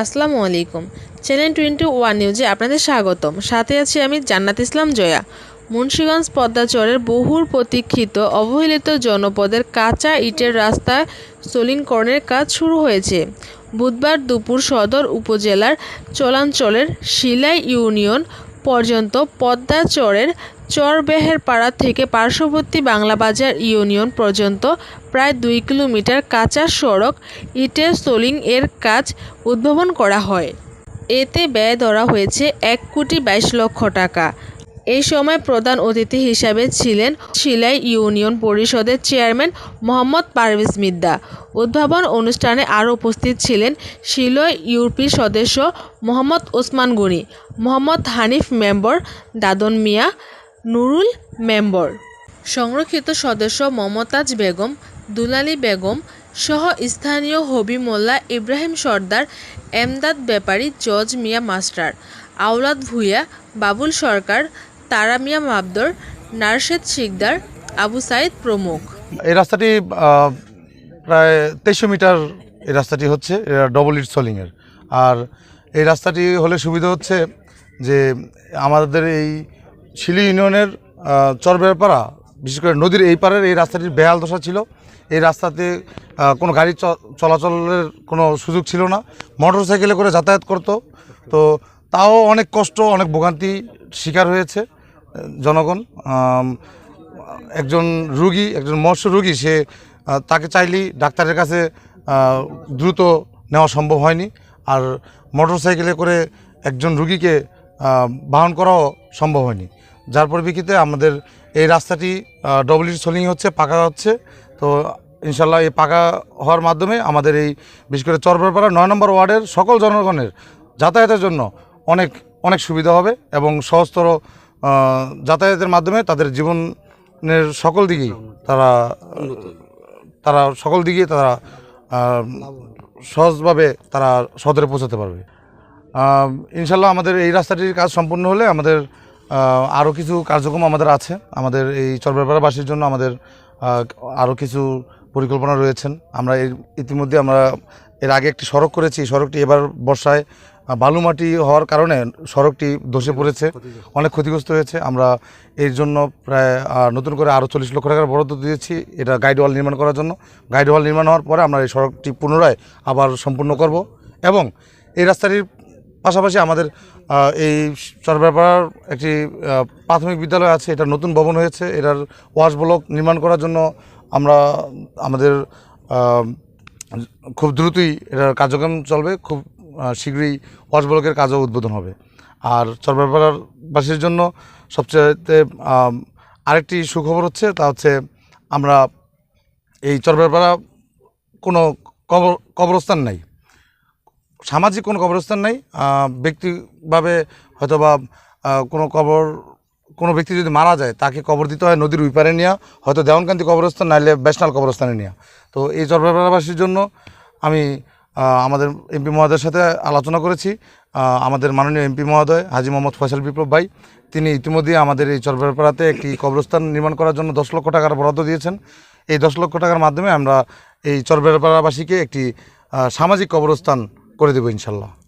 আসসালামু আলাইকুম। Channel twenty one নিউজে আপনাদের স্বাগতম। সাথে আছি আমি জান্নাত ইসলাম জয়া। মুন্সীগঞ্জ পদ্মাচরের বহুর প্রতীক্ষিত অবহেলিত জনপদের কাঁচা ইটের রাস্তায় সোলিংকরণের কাজ শুরু হয়েছে। বুধবার দুপুর সদর উপজেলার চলাঞ্চলের শিলাই ইউনিয়ন পর্যন্ত পদ্মা পদ্মাচরের চরবেহেরপাড়া থেকে পার্শ্ববর্তী বাংলাবাজার ইউনিয়ন পর্যন্ত প্রায় দুই কিলোমিটার কাঁচা সড়ক ইটের সোলিং এর কাজ উদ্ভাবন করা হয়। এতে ব্যয় ধরা হয়েছে এক কোটি বাইশ লক্ষ টাকা। এই সময় প্রধান অতিথি হিসাবে ছিলেন শিলাই ইউনিয়ন পরিষদের চেয়ারম্যান মোহাম্মদ পারভেজ মিদ্দা। উদ্ভাবন অনুষ্ঠানে আরও উপস্থিত ছিলেন শিলয় ইউপি সদস্য মোহাম্মদ ওসমান গনি, মোহাম্মদ হানিফ মেম্বর দাদন মিয়া, নুরুল মেম্বর। সংরক্ষিত সদস্য মমতাজ বেগম, দুলালী বেগম সহ স্থানীয় হবি মোল্লা ইব্রাহিম সর্দার, এমদাদ ব্যাপারী জজ মিয়া মাস্টার, আওলাদ ভূঁইয়া, বাবুল সরকার তারা মিয়া মাবদর, নারশেদ শিকদার, আবু সাইদ প্রমুখ। এই রাস্তাটি প্রায় তেইশশো মিটার এই রাস্তাটি হচ্ছে ডবল ইট সোলিংয়ের আর এই রাস্তাটি হলে সুবিধা হচ্ছে যে আমাদের এই শিলি ইউনিয়নের চরবেরপাড়া বিশেষ করে নদীর এই পারের এই রাস্তাটির বেহাল দশা ছিল। এই রাস্তাতে কোনো গাড়ি চলাচলের কোনো সুযোগ ছিল না। মোটর সাইকেলে করে যাতায়াত করতো। তো তাও অনেক কষ্ট, অনেক ভোগান্তি শিকার হয়েছে। জনগণ একজন রুগী, একজন মৎস্য রুগী, সে তাকে চাইলেই ডাক্তারের কাছে দ্রুত নেওয়া সম্ভব হয়নি। আর মোটর সাইকেলে করে একজন রুগীকে বাহন করাও সম্ভব হয়নি। যার পরিপ্রেক্ষিতে আমাদের এই রাস্তাটি ডবল সোলিং হচ্ছে, পাকা হচ্ছে। তো ইনশাল্লাহ এই পাকা হওয়ার মাধ্যমে আমাদের এই, বিশেষ করে চরবরপাড়া নয় নম্বর ওয়ার্ডের সকল জনগণের যাতায়াতের জন্য অনেক অনেক সুবিধা হবে এবং সহজতর যাতায়াতের মাধ্যমে তাদের জীবনের সকল দিকেই তারা তারা সকল দিকেই তারা সহজভাবে তারা সদরে পৌঁছাতে পারবে। ইনশাল্লাহ আমাদের এই রাস্তাটির কাজ সম্পূর্ণ হলে আমাদের আরও কিছু কার্যক্রম আমাদের আছে। আমাদের এই চরবেপাড়াবাসীর জন্য আমাদের আরও কিছু পরিকল্পনা রয়েছেন। আমরা ইতিমধ্যে আমরা এর আগে একটি সড়ক করেছি। সড়কটি এবার বর্ষায় বালুমাটি হওয়ার কারণে সড়কটি ধসে পড়েছে, অনেক ক্ষতিগ্রস্ত হয়েছে। আমরা এর জন্য প্রায় নতুন করে আরও চল্লিশ লক্ষ টাকার বরাদ্দ দিয়েছি। এটা গাইড ওয়াল নির্মাণ করার জন্য। গাইড ওয়াল নির্মাণ হওয়ার পরে আমরা এই সড়কটি পুনরায় আবার সম্পূর্ণ করব এবং এই রাস্তাটির পাশাপাশি আমাদের এই চরবেপাড়ার একটি প্রাথমিক বিদ্যালয় আছে। এটা নতুন ভবন হয়েছে। এটার ওয়াশ ব্লক নির্মাণ করার জন্য আমরা, আমাদের খুব দ্রুতই এটার কার্যক্রম চলবে। খুব শীঘ্রই ওয়াশ ব্লকের কাজও উদ্বোধন হবে। আর চরবেপাড়ার বাসীর জন্য সবচেয়ে আরেকটি সুখবর হচ্ছে, তা হচ্ছে আমরা এই চরবেপাড়া কোনো কবর কবরস্থান নাই। সামাজিক কোনো কবরস্থান নেই। ব্যক্তিভাবে হয়তো বা কোনো কবর, কোনো ব্যক্তি যদি মারা যায়, তাকে কবর দিতে হয় নদীর উইপারে নেওয়া হয়তো দেওয়ানকান্তি কবরস্থান, নাইলে ব্যাশনাল কবরস্থানে নেওয়া তো এই চরবেপাড়াবাসীর জন্য আমি আমাদের এমপি মহোদয়ের সাথে আলোচনা করেছি। আমাদের মাননীয় এমপি মহোদয় হাজি মোহাম্মদ ফয়সাল বিপ্লব ভাই, তিনি ইতিমধ্যে আমাদের এই চরবেরপাড়াতে একটি কবরস্থান নির্মাণ করার জন্য দশ লক্ষ টাকার বরাদ্দ দিয়েছেন। এই দশ লক্ষ টাকার মাধ্যমে আমরা এই চরবেরপাড়াবাসীকে একটি সামাজিক কবরস্থান করে দেবো ইনশাল্লাহ।